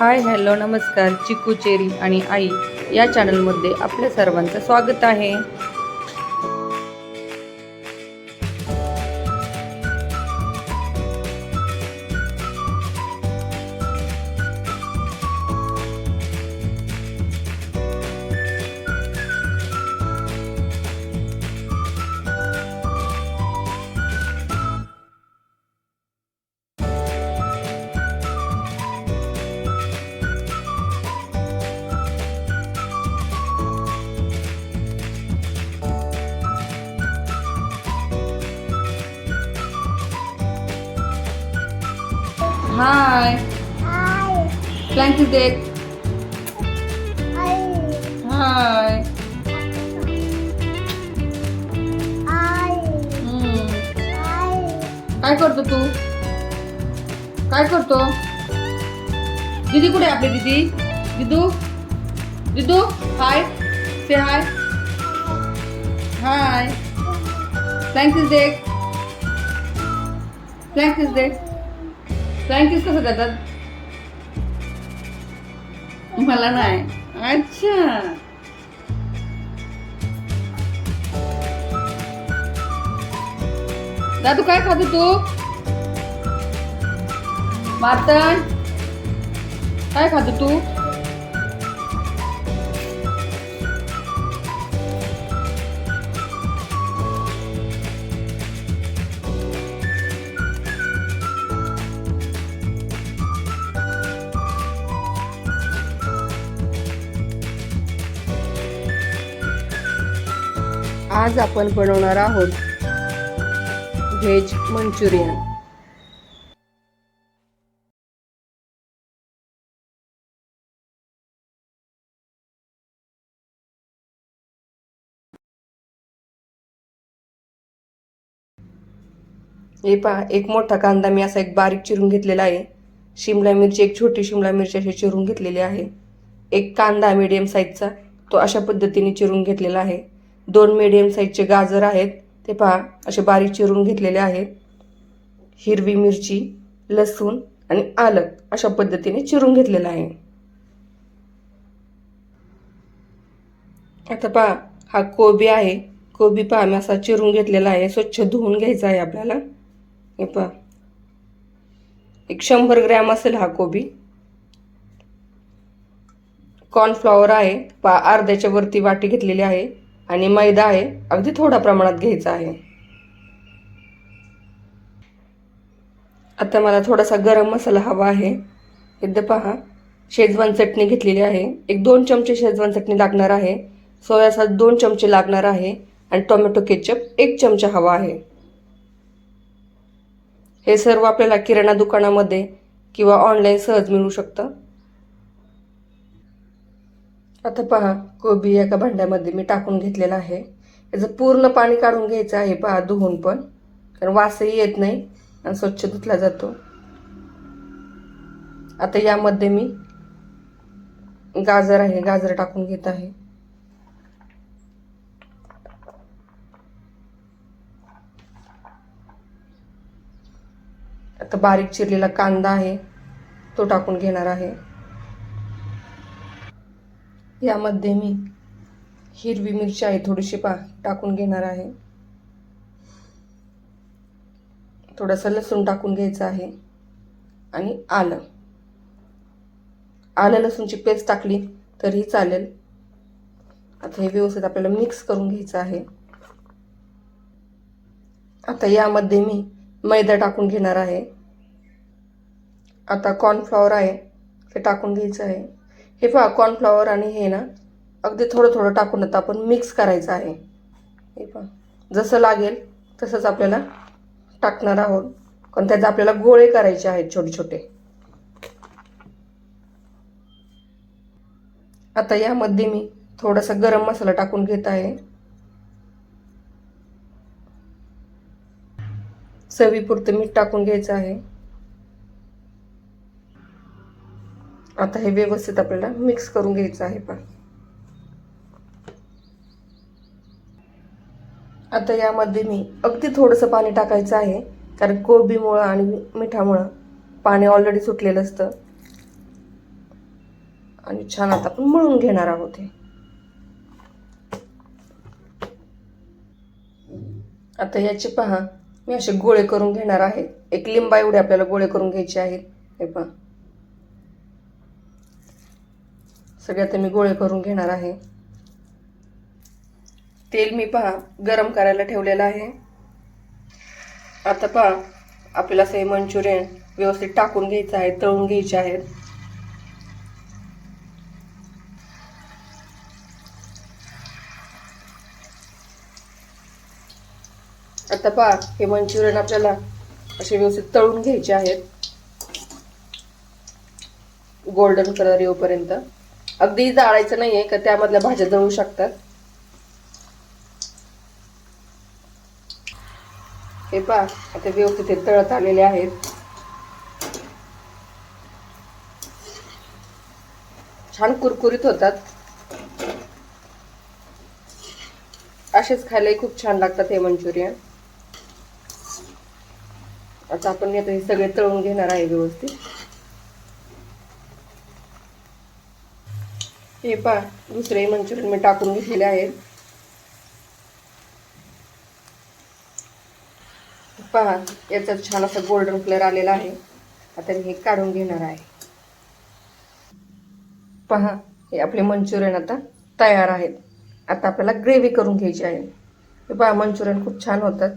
Hi hello नमस्कार. चिकू cherry आणि आई या चॅनलमध्ये आपल्या सर्वांचं स्वागत आहे. हाय फ्लँकी देख हाय. काय करतो तू? काय करतो? दीदी कुठे आपली दीदी? दिदू दिदू हाय से हाय हाय फ्लँकीस देख फ्लँकीस देख फ्लँकीस कसं देतात मला नाही. अच्छा. दादू काय खातो तू? मातण. काय खातो तू? आज आपण बनवणार आहोत व्हेज मंचुरियन. हे पहा एक मोठा कांदा मी असा एक बारीक चिरून घेतलेला आहे. शिमला मिरची एक छोटी शिमला मिरची अशी चिरून घेतलेली आहे. एक कांदा मीडियम साईजचा तो अशा पद्धतीने चिरून घेतलेला आहे. दोन मीडियम साईजचे गाजर आहेत. ते पहा असे बारीक चिरून घेतलेले आहेत. हिरवी मिरची लसूण आणि आलं अशा पद्धतीने चिरून घेतलेलं आहे. आता पहा हा कोबी आहे. कोबी पहा मी असा चिरून घेतलेला आहे. स्वच्छ धुवून घ्यायचा आहे आपल्याला. हे पहा. एक शंभर ग्रॅम असेल हा कोबी. कॉर्नफ्लॉवर आहे. पा अर्ध्याच्या वरती वाटी घेतलेली आहे. आणि मैदा आहे अगदी थोड्या प्रमाणात घ्यायचा आहे. आता मला थोडासा गरम मसाला हवा आहे. एकदा पहा शेजवान चटणी घेतलेली आहे. एक दोन चमचे शेजवान चटणी लागणार आहे. सोया सॉस दोन चमचे लागणार आहे. आणि टोमॅटो केचप एक चमचा हवा आहे. हे सर्व आपल्याला किराणा दुकानामध्ये किंवा ऑनलाईन सहज मिळू शकतं. आता पहा कोबी एका भांड्यामध्ये मी टाकून घेतलेला आहे. याचं पूर्ण पाणी काढून घ्यायचं आहे पहा धुवून पण. कारण वासही येत नाही आणि स्वच्छ धुतला जातो. आता यामध्ये मी गाजर आहे गाजर टाकून घेत आहे. आता बारीक चिरलेला कांदा आहे तो टाकून घेणार आहे. यामध्ये मी हिरवी मिरची आहे थोडीशी पा टाकून घेणार आहे. थोडंसं लसूण टाकून घ्यायचं आहे. आणि आलं. आलं लसूणची पेस्ट टाकली तरीही चालेल. आता हे व्यवस्थित आपल्याला मिक्स करून घ्यायचं आहे. आता यामध्ये मी मैदा टाकून घेणार आहे. आता कॉर्नफ्लॉवर आहे ते टाकून घ्यायचं आहे. हे पहा कॉर्नफ्लॉवर आणि हे ना अगदी थोडं थोडं टाकून आता आपण मिक्स करायचं आहे. हे पहा जसं लागेल तसंच आपल्याला टाकणार आहोत. कारण त्याचे आपल्याला गोळे करायचे आहेत छोटे छोटे. आता यामध्ये मी थोडासा गरम मसाला टाकून घेत आहे. चवीपुरतं मीठ टाकून घ्यायचं आहे. आता हे व्यवस्थित आपल्याला मिक्स करून घ्यायचं आहे पण. आता यामध्ये मी अगदी थोडंसं पाणी टाकायचं आहे कारण कोबीमुळं आणि मिठामुळं पाणी ऑलरेडी सुटलेलं असतं. आणि छान आता आपण मळून घेणार आहोत हे. आता याचे पहा मी असे गोळे करून घेणार आहे. एक लिंबा एवढे आपल्याला गोळे करून घ्यायचे आहेत. हे पहा. सगळे आता मी गोळे करून घेणार आहे. तेल मी पहा गरम करायला ठेवलेलं आहे. आता पहा आपल्याला असं हे मंचुरियन व्यवस्थित टाकून घ्यायचं आहे तळून घ्यायचे आहेत. आता पहा हे मंचुरियन आपल्याला असे व्यवस्थित तळून घ्यायचे आहेत. गोल्डन कलर येऊपर्यंत. अगदी जाळायचं नाहीये का त्यामधल्या भाज्या जळू शकतात? हे पहा आता व्यवस्थित तळत आलेले आहेत. छान कुरकुरीत होतात. असेच खायलाही खूप छान लागतात हे मंचुरियन. आता आपण आता हे सगळे तळून घेणार आहे व्यवस्थित. हे पहा दुसरे मंचुरियन मी टाकून घेतलेले आहेत. पहा याचा छान असा गोल्डन कलर आलेला आहे. आता मी हे काढून घेणार आहे. पहा हे आपले मंचुरियन आता तयार आहेत. आता आपल्याला ग्रेव्ही करून घ्यायची आहे. हे पहा मंचुरियन खूप छान होतात.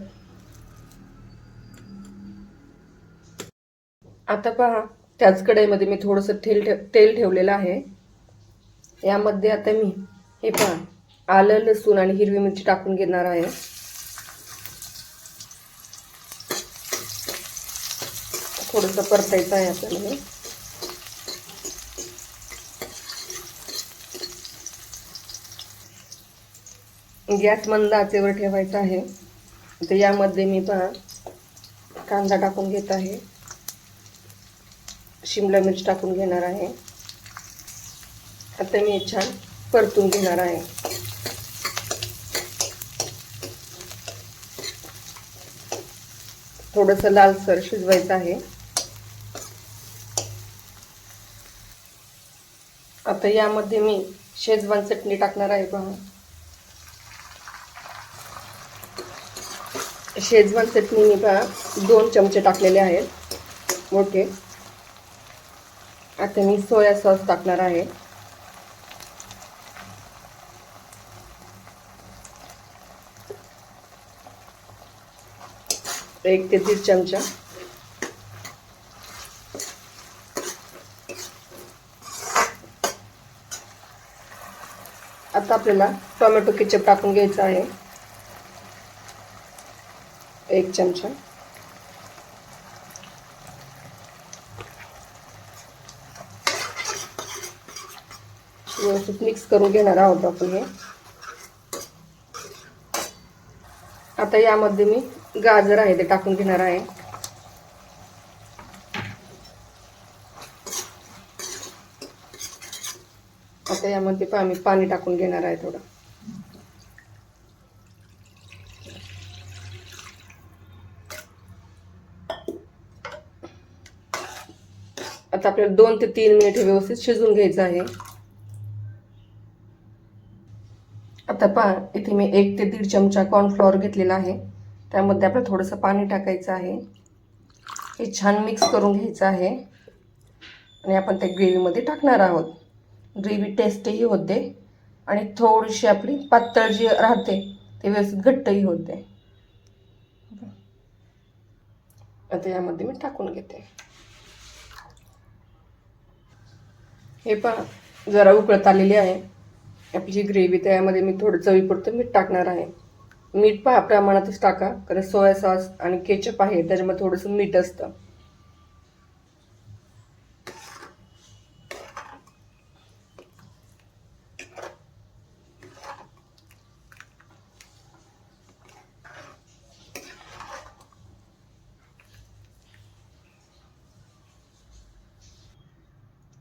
आता पहा त्याच कढईमध्ये मी थोडंसं तेल ठेव तेल ठेवलेलं आहे. यामध्ये आता मी हे पहा आलं लसूण आणि हिरवी मिरची टाकून घेणार आहे. थोडंसं परतायचं आहे आपल्याला हे गॅस मंद आचेवर ठेवायचा आहे. तर यामध्ये मी पहा कांदा टाकून घेत आहे. शिमला मिरच टाकून घेणार आहे. आता मी छान परतून घेणार आहे. थोडंसं लालसर शिजवायचं आहे. आता यामध्ये मी शेजवान चटणी टाकणार आहे पहा शेजवान चटणी मी पहा दोन चमचे टाकलेले आहेत. मोठे आता मी सोया सॉस टाकणार आहे. एक ते दीड चमचा. आता आपल्याला टोमॅटो केचप टाकून घ्यायचं आहे. एक चमचा. व्यवस्थित मिक्स करून घेणार आहोत आपण हे. आता यामध्ये मी गाजर आहे ते टाकून घेणार आहे. आता यामध्ये पहा मी पाणी टाकून घेणार आहे थोडं. आता आपल्याला दोन ते तीन मिनिट हे व्यवस्थित शिजवून घ्यायचं आहे. आता पहा इथे मी एक ते दीड चमचा कॉर्नफ्लॉवर घेतलेला आहे. त्यामध्ये आपलं थोडंसं पाणी टाकायचं आहे. हे छान मिक्स करून घ्यायचं आहे. आणि आपण त्या ग्रेव्हीमध्ये टाकणार आहोत. ग्रेव्ही टेस्टही होते. आणि थोडीशी आपली पातळ जी राहते ते व्यवस्थित घट्टही होते. आता यामध्ये मी टाकून घेते. हे पहा जरा उकळत आलेली आहे. आपली जी ग्रेव्ही त्यामध्ये मी थोडं चवीपुरतं मीठ टाकणार आहे. मीठ पहा प्रमाणातच टाका. कारण सोया सॉस आणि केचप आहे त्याच्यामध्ये थोडंसं मीठ असतं.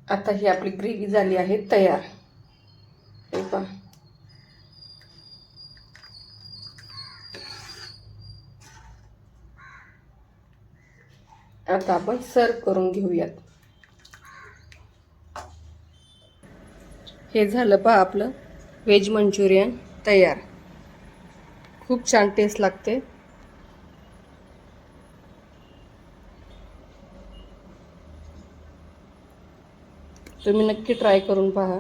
आता ही आपली ग्रेव्ही झाली आहे तयार हे पहा आता आपण सर्व करून घेऊयात. हे झालं पहा आपलं व्हेज मंचुरियन तयार. खूप छान टेस्ट लागते. तुम्ही नक्की ट्राय करून पहा.